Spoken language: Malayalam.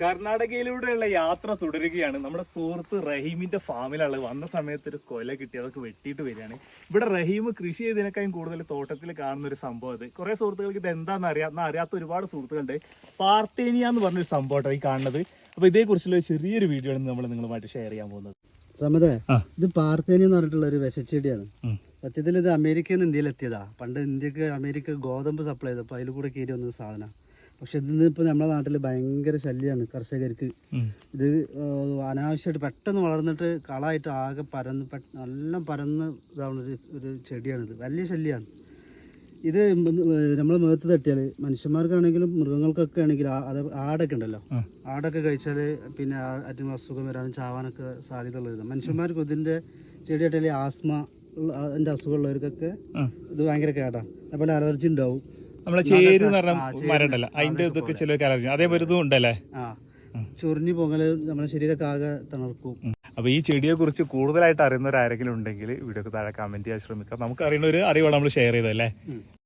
കർണാടകയിലൂടെയുള്ള യാത്ര തുടരുകയാണ്. നമ്മുടെ സുഹൃത്ത് റഹീമിന്റെ ഫാമിലാണ്. വന്ന സമയത്ത് ഒരു കൊല കിട്ടി അതൊക്കെ വെട്ടിയിട്ട് വരികയാണ്. ഇവിടെ റഹീം കൃഷി ചെയ്തതിനേക്കാളും കൂടുതൽ തോട്ടത്തിൽ കാണുന്ന ഒരു സംഭവം അത്. കുറെ സുഹൃത്തുക്കൾക്ക് ഇത് എന്താണെന്ന് അറിയാം എന്നാൽ അറിയാത്ത ഒരുപാട് സുഹൃത്തുക്കളുണ്ട്. പാർത്തേനിയ എന്ന് പറഞ്ഞൊരു സംഭവമാണ് ഈ കാണുന്നത്. അപ്പൊ ഇതേക്കുറിച്ചുള്ള ചെറിയൊരു വീഡിയോ ആണ് നമ്മൾ നിങ്ങളുമായിട്ട് ഷെയർ ചെയ്യാൻ പോകുന്നത്. സമതേ ഇത് പാർത്തേനി എന്ന് പറഞ്ഞിട്ടുള്ള ഒരു വിശച്ചെടിയാണ്. സത്യത്തിൽ ഇത് അമേരിക്കയിൽ നിന്ന് ഇന്ത്യയിൽ എത്തിയതാ പണ്ട് ഇന്ത്യയ്ക്ക് അമേരിക്ക ഗോതമ്പ് സപ്ലൈ ചെയ്തപ്പോൾ അതിൽ കൂടെ കയറി വന്ന സാധനം. പക്ഷെ ഇതിന്ന് ഇപ്പോൾ നമ്മുടെ നാട്ടിൽ ഭയങ്കര ശല്യമാണ് കർഷകർക്ക് ഇത് അനാവശ്യമായിട്ട് പെട്ടെന്ന് വളർന്നിട്ട് കളായിട്ട് ആകെ പരന്ന് നല്ല പരന്ന് ഇതാവുന്ന ഒരു ഒരു ചെടിയാണിത് വലിയ ശല്യമാണ് ഇത് നമ്മൾ മേത്ത് തട്ടിയാൽ മനുഷ്യന്മാർക്കാണെങ്കിലും മൃഗങ്ങൾക്കൊക്കെ ആണെങ്കിലും അത് ആടൊക്കെ ഉണ്ടല്ലോ. ആടൊക്കെ കഴിച്ചാൽ പിന്നെ അതിന് അസുഖം വരാനും ചാവാനൊക്കെ സാധ്യത ഉള്ളത് മനുഷ്യന്മാർക്ക് ഇതിന്റെ ചെടി തട്ടിയാൽ ആസ്മ അതിന്റെ അസുഖമുള്ളവർക്കൊക്കെ ഇത് ഭയങ്കര കേടാണ്. അതുപോലെ അലർജി ഉണ്ടാവും. നമ്മളെ ചേര് എന്ന് പറഞ്ഞാൽ പറഞ്ഞ ചേര് മരം ഉണ്ടല്ലോ. അതിന്റെ ഇതൊക്കെ ചില അലർജി അതേ. ഇതും ഉണ്ടല്ലേ? ചൊറിഞ്ഞു പോകൽ നമ്മുടെ ശരീരമൊക്കെ ആകെ തണർക്കും അപ്പൊ ഈ ചെടിയെ കുറിച്ച് കൂടുതലായിട്ട് അറിയുന്നവരാരെങ്കിലും ഉണ്ടെങ്കിൽ വീഡിയോക്ക് താഴെ കമന്റ് ചെയ്യാൻ ശ്രമിക്കാം. നമുക്ക് അറിയുന്ന ഒരു അറിവാണ് നമ്മൾ ഷെയർ ചെയ്തല്ലേ.